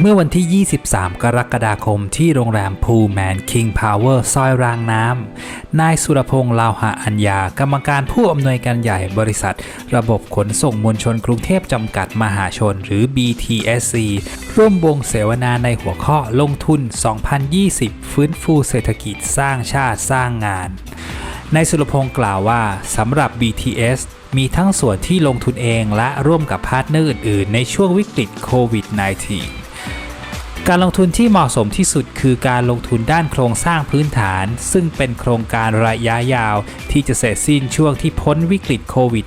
เมื่อวันที่ 23 กรกฎาคมที่โรงแรมพูแมนคิงพาวเวอร์ซอยรางน้ำ นายสุรพงษ์ลาวหาอัญญา กรรมการผู้อำนวยการใหญ่บริษัท ระบบขนส่งมวลชนกรุงเทพจำกัดมหาชนหรือ BTSC ร่วมวงเสวนาในหัวข้อลงทุน 2020 ฟื้นฟูเศรษฐกิจสร้างชาติสร้างงานนายสุรพงศ์กล่าวว่าสำหรับ BTS มีทั้งส่วนที่ลงทุนเองและร่วมกับพาร์ทเนอร์อื่นๆ ในช่วงวิกฤตโควิด -19 การลงทุนที่เหมาะสมที่สุดคือการลงทุนด้านโครงสร้างพื้นฐาน ซึ่งเป็นโครงการระยะยาว ที่จะเสร็จสิ้นช่วงที่พ้นวิกฤตโควิด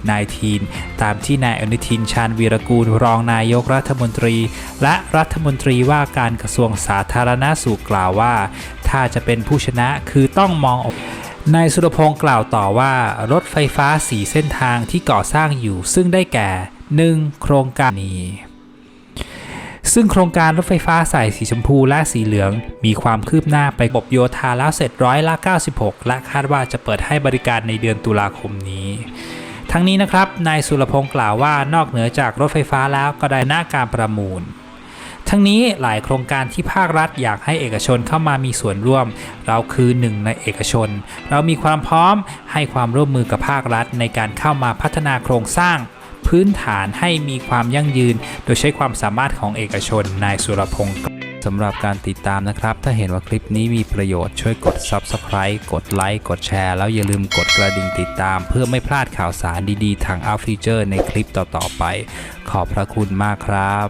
-19 ตามที่นายอนุทินชาญวีรกูลรองนายกรัฐมนตรี และรัฐมนตรีว่าการกระทรวงสาธารณาสุขกล่าวว่า ถ้าจะเป็นผู้ชนะคือต้องมองนายสุรพงศ์กล่าวต่อว่า รถไฟฟ้าสีเส้นทางที่ก่อสร้างอยู่ซึ่งได้แก่ 1. โครงการนี้ ซึ่งโครงการรถไฟฟ้าสายสีชมพูและสีเหลือง มีความคืบหน้าไประบบโยธาแล้วเสร็จร้อยละ 96 และคาดว่าจะเปิดให้บริการในเดือนตุลาคมนี้ทั้งนี้นะครับ นายสุรพงศ์กล่าวว่านอกเหนือจากรถไฟฟ้าแล้วก็ได้หน้าการประมูล ทั้งนี้หลายโครงการที่ภาครัฐอยากให้เอกชนเข้ามามีส่วนร่วม เราคือหนึ่งในเอกชน เรามีความพร้อมให้ความร่วมมือกับภาครัฐในการเข้ามาพัฒนาโครงสร้าง พื้นฐานให้มีความยั่งยืน โดยใช้ความสามารถของเอกชนนายสุรพงศ์สำหรับการติดตามนะครับ ถ้าเห็นว่าคลิปนี้มีประโยชน์ช่วยกด Subscribe กดไลค์กดแชร์ แล้วอย่าลืมกดกระดิ่งติดตาม เพื่อไม่พลาดข่าวสารดีๆ ทางอัฟฟิเจอร์ในคลิปต่อๆไป ขอบพระคุณมากครับ